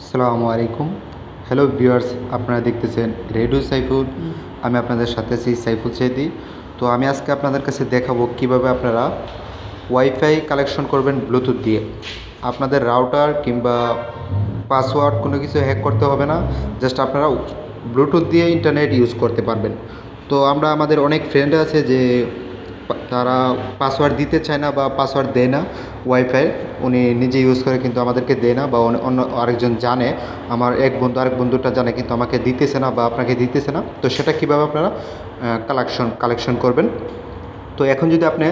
আসসালামু আলাইকুম। Hello viewers আপনারা দেখতেছেন রেডিও সাইফুল আমি আপনাদের সাথে আছি সাইফুল সেদি তো আমি আজকে আপনাদের কাছে দেখাবো কীভাবে আপনারা ওয়াইফাই কালেকশন করবেন ব্লুটুথ দিয়ে। আপনাদের রাউটার কিংবা পাসওয়ার্ড কোনো কিছু হ্যাক করতে হবে না। জাস্ট আপনারা ব্লুটুথ দিয়ে ইন্টারনেট ইউজ করতে পারবেন। তো আমরা আমাদের অনেক ফ্রেন্ড আছে যে তারা পাসওয়ার্ড দিতে চায় না বা পাসওয়ার্ড দেয় না ওয়াইফাই উনি নিজে ইউজ করে কিন্তু আমাদেরকে দেয় না বা অন্য- আরেকজন জানে, আমার এক বন্ধু, আরেক বন্ধুটা জানে কিন্তু আমাকে দিতেছে না বা আপনাকে দিতেছে না। তো সেটা কীভাবে আপনারা কালেকশন কালেকশন করবেন? তো এখন যদি আপনি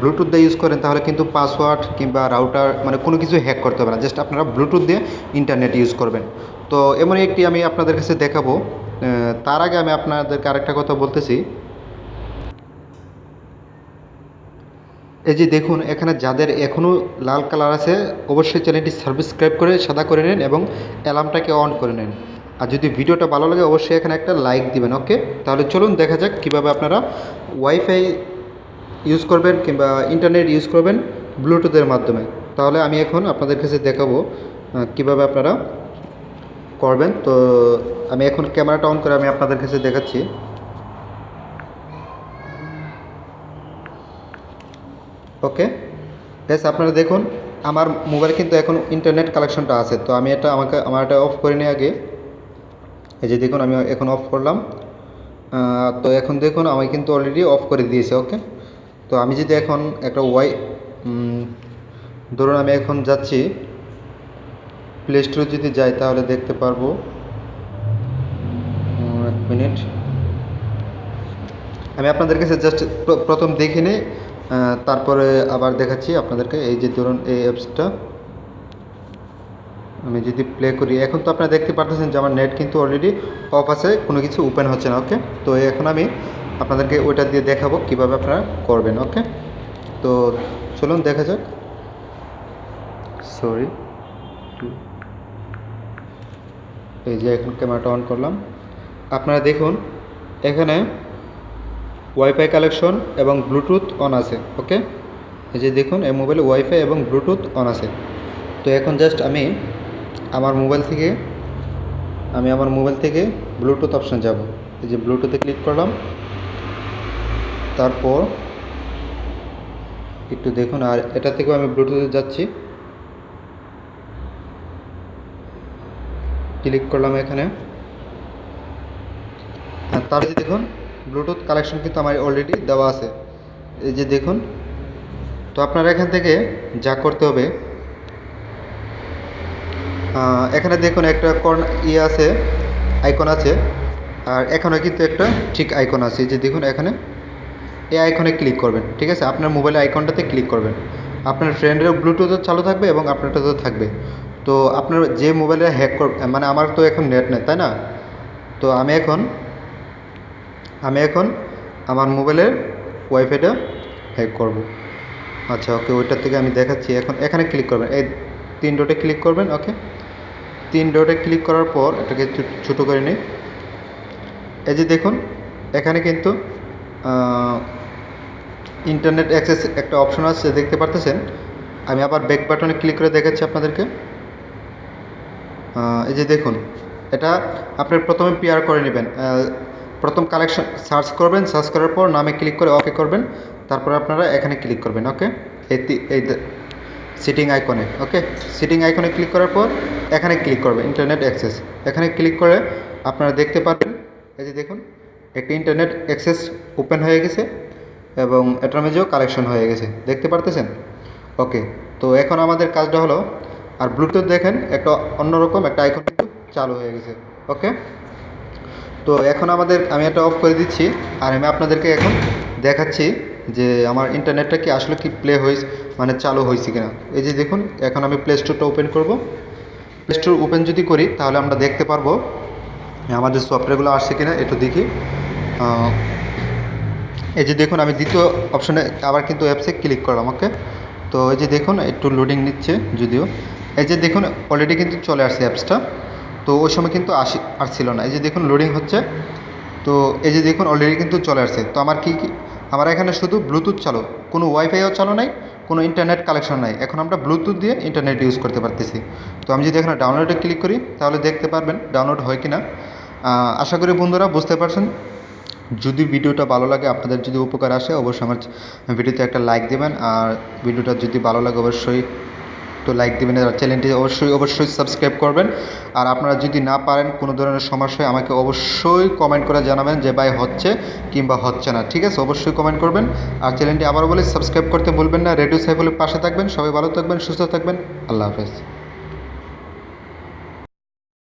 ব্লুটুথ দিয়ে ইউজ করেন তাহলে কিন্তু পাসওয়ার্ড কিংবা রাউটার মানে কোনো কিছু হ্যাক করতে হবে না। জাস্ট আপনারা ব্লুটুথ দিয়ে ইন্টারনেট ইউজ করবেন। তো এমনই একটি আমি আপনাদের কাছে দেখাবো। তার আগে আমি আপনাদেরকে আরেকটা কথা বলতেছি। এই যে দেখুন, এখানে যাদের এখনও লাল কালার আছে, অবশ্যই চ্যানেলটি সাবস্ক্রাইব করে সাদা করে নিন এবং অ্যালার্মটাকে অন করে নিন। আর যদি ভিডিওটা ভালো লাগে, অবশ্যই এখানে একটা লাইক দিবেন, ওকে? তাহলে চলুন দেখা যাক কীভাবে আপনারা ওয়াইফাই ইউজ করবেন কিংবা ইন্টারনেট ইউজ করবেন ব্লুটুথের মাধ্যমে। তাহলে আমি এখন আপনাদের কাছে দেখাবো কীভাবে আপনারা করবেন। তো আমি এখন ক্যামেরাটা অন করে আমি আপনাদের কাছে দেখাচ্ছি। ওকে? বেশ আপনারা দেখুন, আমার মোবাইলে কিন্তু এখন ইন্টারনেট কালেকশনটা আছে, তো আমি এটা আমাকে, আমার এটা অফ করে নিই আগে। এই যে দেখুন, আমি এখন অফ করলাম। তো এখন দেখুন, আমি কিন্তু অলরেডি অফ করে দিয়েছি, ওকে? তো আমি যদি এখন একটা ওয়াই ধরুন আমি এখন যাচ্ছি প্লে স্টোরে যদি যাই, তাহলে দেখতে পারব। এক মিনিট। আমি আপনাদের কাছে জাস্ট প্রথম দেখে নিই তারপরে আবার দেখাচ্ছি আপনাদেরকে এই যে ধরুন এই অ্যাপসটা আমি যদি প্লে করি, এখন তো আপনারা দেখতে পারতেছেন যে আমার নেট কিন্তু অলরেডি অফ আছে, কোনো কিছু ওপেন হচ্ছে না ওকে তো এখন আমি আপনাদেরকে ওইটা দিয়ে দেখাবো কীভাবে আপনারা করবেন ওকে তো চলুন দেখা যাক। সরি এই যে এখন ক্যামেরাটা অন করলাম। আপনারা দেখুন, এখানে ওয়াইফাই কালেকশন এবং ব্লুটুথ অন আছে ওকে এই যে দেখুন, এই মোবাইলে ওয়াইফাই এবং ব্লুটুথ অন আছে। তো এখন জাস্ট আমি আমার মোবাইল থেকে, আমি আমার মোবাইল থেকে ব্লুটুথ অপশন যাব। এই যে ব্লুটুথে ক্লিক করলাম। তারপর একটু দেখুন, আর এটা থেকেও আমি ব্লুটুথে যাচ্ছি। ক্লিক করলাম এখানে। আর তার দেখুন ব্লুটুথ কালেকশন কিন্তু আমার অলরেডি দেওয়া আছে। এই যে দেখুন, তো আপনারা এখান থেকে যা করতে হবে এখানে দেখুন একটা কর্ন ইয়ে আছে আইকন আছে, আর এখানে কিন্তু একটা ঠিক আইকন আছে। যে দেখুন এখানে, এই আইকনে ক্লিক করবেন, ঠিক আছে? আপনার মোবাইলের আইকনটাতে ক্লিক করবেন। আপনার ফ্রেন্ডেরও ব্লুটুথও চালু থাকবে এবং আপনারটাতেও থাকবে। তো আপনার যে মোবাইলে হ্যাক কর মানে আমার তো এখন নেট নেই, তাই না? তো আমি এখন আমি এখন আমার মোবাইলের ওয়াইফাইটা হ্যাক করব। আচ্ছা ওকে ওইটার থেকে আমি দেখাচ্ছি। এখন এখানে ক্লিক করবেন। এই তিন ডটে ক্লিক করবেন ওকে তিন ডটে ক্লিক করার পর এটাকে ছোটো করে নিই। এই যে দেখুন, এখানে কিন্তু ইন্টারনেট অ্যাক্সেস একটা অপশন আছে দেখতে পারতেছেন? আমি আবার ব্যাক বাটনে ক্লিক করে দেখাচ্ছি আপনাদেরকে। এই যে দেখুন, এটা আপনার প্রথমে পেয়ার করে নেবেন। প্রথম কালেকশন সার্চ করবেন সার্চ করার পর নামে ক্লিক করে ওকে করবেন। তারপর আপনারা এখানে ক্লিক করবেন ওকে এই এই সিটিং আইকনে ওকে সিটিং আইকনে ক্লিক করার পর এখানে ক্লিক করবেন ইন্টারনেট অ্যাক্সেস এখানে ক্লিক করে আপনারা দেখতে পারবেন, এই যে দেখুন, একটি ইন্টারনেট অ্যাক্সেস ওপেন হয়ে গেছে এবং এটার মাঝেও কালেকশন হয়ে গেছে। দেখতে পারতেছেন? ওকে তো এখন আমাদের কাজটা হলো, আর ব্লুটুথ দেখেন, একটা অন্যরকম একটা আইকন চালু হয়ে গেছে ওকে তো এখন আমাদের, আমি এটা অফ করে দিচ্ছি, আর আমি আপনাদেরকে এখন দেখাচ্ছি যে আমার ইন্টারনেটটা কি আসলে কি প্লে হয়েছে মানে চালু হয়েছে কিনা। এই যে দেখুন, এখন আমি প্লে স্টোরটা ওপেন করব। প্লে স্টোর ওপেন যদি করি, তাহলে আমরা দেখতে পারব আমাদের সফটওয়্যারগুলো আসছে কিনা একটু দেখি। এই যে দেখুন, আমি দ্বিতীয় অপশনে আবার কিন্তু অ্যাপসে ক্লিক করলাম ওকে তো এই যে দেখুন, একটু লোডিং নিচ্ছে যদিও। এই যে দেখুন অলরেডি কিন্তু চলে আসছে অ্যাপসটা তো ওই সময় কিন্তু আসি, আসছিল না। এই যে দেখুন লোডিং হচ্ছে। তো এই যে দেখুন অলরেডি কিন্তু চলে আসছে। তো আমার কি কি, আমার এখানে শুধু ব্লুটুথ চালু। কোনো ওয়াইফাইও চালু নাই, কোনো ইন্টারনেট কালেকশন নাই। এখন আমরা ব্লুটুথ দিয়ে ইন্টারনেট ইউজ করতে পারতেছি। তো আমি যদি এখানে ডাউনলোডে ক্লিক করি, তাহলে দেখতে পারবেন ডাউনলোড হয় কি না আশা করি বন্ধুরা বুঝতে পারছেন। যদি ভিডিওটা ভালো লাগে, আপনাদের যদি উপকার আসে, অবশ্যই আমার ভিডিওতে একটা লাইক দেবেন। আর ভিডিওটা যদি ভালো লাগে, অবশ্যই তো লাইক দেবেন, আর চ্যানেলটি অবশ্যই অবশ্যই সাবস্ক্রাইব করবেন। আর আপনারা যদি না পারেন, কোনো ধরনের সমস্যা হয়, আমাকে অবশ্যই কমেন্ট করে জানাবেন যে, ভাই, হচ্ছে কিংবা হচ্ছে না। ঠিক আছে? অবশ্যই কমেন্ট করবেন। আর চ্যানেলটি আবার বলে সাবস্ক্রাইব করতে ভুলবেন না। রেডিও সাইফলের পাশে থাকবেন। সবাই ভালো থাকবেন, সুস্থ থাকবেন। আল্লাহ হাফেজ।